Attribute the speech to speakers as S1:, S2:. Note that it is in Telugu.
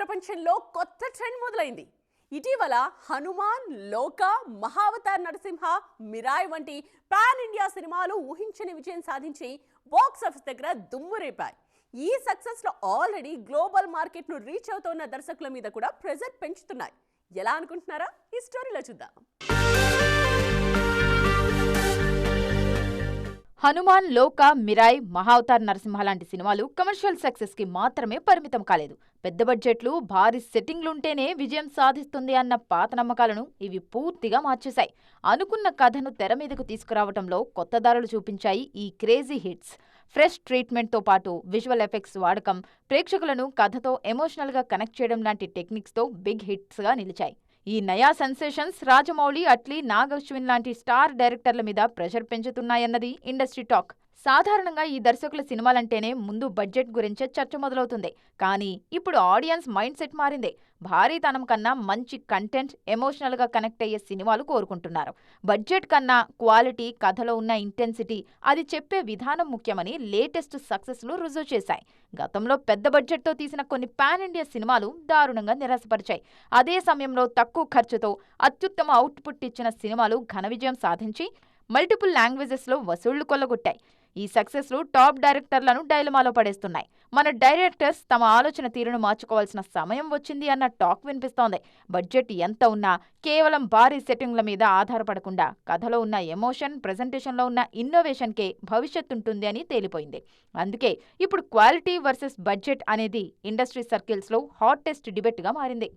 S1: ప్రపంచంలో కొత్త ట్రెండ్ మొదలైంది. ఇటీవల హనుమాన్ లోక మహావతార్ నరసింహ మిరాయ్ వంటి పాన్ ఇండియా సినిమాలు ఊహించని విజయం సాధించి బాక్స్ ఆఫీస్ దగ్గర దుమ్ము రేపాయి. ఈ సక్సెస్లో ఆల్రెడీ గ్లోబల్ మార్కెట్ను రీచ్ అవుతున్న దర్శకుల మీద కూడా ప్రెజర్ పెంచుతున్నాయి. ఎలా అనుకుంటున్నారా? ఈ స్టోరీలో చూద్దాం.
S2: హనుమాన్ లోక మిరాయ్ మహావతార్ నరసింహ లాంటి సినిమాలు కమర్షియల్ సక్సెస్కి మాత్రమే పరిమితం కాలేదు. పెద్ద బడ్జెట్లు భారీ సెట్టింగ్లుంటేనే విజయం సాధిస్తుంది అన్న పాత నమ్మకాలను ఇవి పూర్తిగా మార్చేశాయి. అనుకున్న కథను తెర మీదకు తీసుకురావటంలో కొత్త దారులు చూపించాయి ఈ క్రేజీ హిట్స్. ఫ్రెష్ ట్రీట్మెంట్తో పాటు విజువల్ ఎఫెక్ట్స్ వాడకం ప్రేక్షకులను కథతో ఎమోషనల్గా కనెక్ట్ చేయడం లాంటి టెక్నిక్స్తో బిగ్ హిట్స్గా నిలిచాయి. ఈ నయా సెన్సేషన్స్ రాజమౌళి అట్లీ నాగశ్విన్ లాంటి స్టార్ డైరెక్టర్ల మీద ప్రెషర్ పెంచుతున్నాయన్నది ఇండస్ట్రీ టాక్. సాధారణంగా ఈ దర్శకుల సినిమాలంటేనే ముందు బడ్జెట్ గురించే చర్చ మొదలవుతుంది. కానీ ఇప్పుడు ఆడియన్స్ మైండ్ సెట్ మారింది. భారీతనం కన్నా మంచి కంటెంట్ ఎమోషనల్గా కనెక్ట్ అయ్యే సినిమాలు కోరుకుంటున్నారు. బడ్జెట్ కన్నా క్వాలిటీ కథలో ఉన్న ఇంటెన్సిటీ అది చెప్పే విధానం ముఖ్యమని లేటెస్ట్ సక్సెస్లు రుజువు చేశాయి. గతంలో పెద్ద బడ్జెట్తో తీసిన కొన్ని పాన్ ఇండియా సినిమాలు దారుణంగా నిరాశపరిచాయి. అదే సమయంలో తక్కువ ఖర్చుతో అత్యుత్తమ అవుట్పుట్ ఇచ్చిన సినిమాలు ఘన విజయం సాధించి మల్టిపుల్ లాంగ్వేజెస్లో వసూళ్ళు కొల్లగొట్టాయి. ఈ సక్సెస్లు టాప్ డైరెక్టర్లను డైలమాలో పడేస్తున్నాయి. మన డైరెక్టర్స్ తమ ఆలోచన తీరును మార్చుకోవాల్సిన సమయం వచ్చింది అన్న టాక్ వినిపిస్తోంది. బడ్జెట్ ఎంత ఉన్నా కేవలం భారీ సెట్టింగ్ల మీద ఆధారపడకుండా కథలో ఉన్న ఎమోషన్ ప్రెజెంటేషన్లో ఉన్న ఇన్నోవేషన్కే భవిష్యత్ ఉంటుంది అని తేలిపోయింది. అందుకే ఇప్పుడు క్వాలిటీ వర్సెస్ బడ్జెట్ అనేది ఇండస్ట్రీ సర్కిల్స్లో హాటెస్ట్ డిబేట్గా మారింది.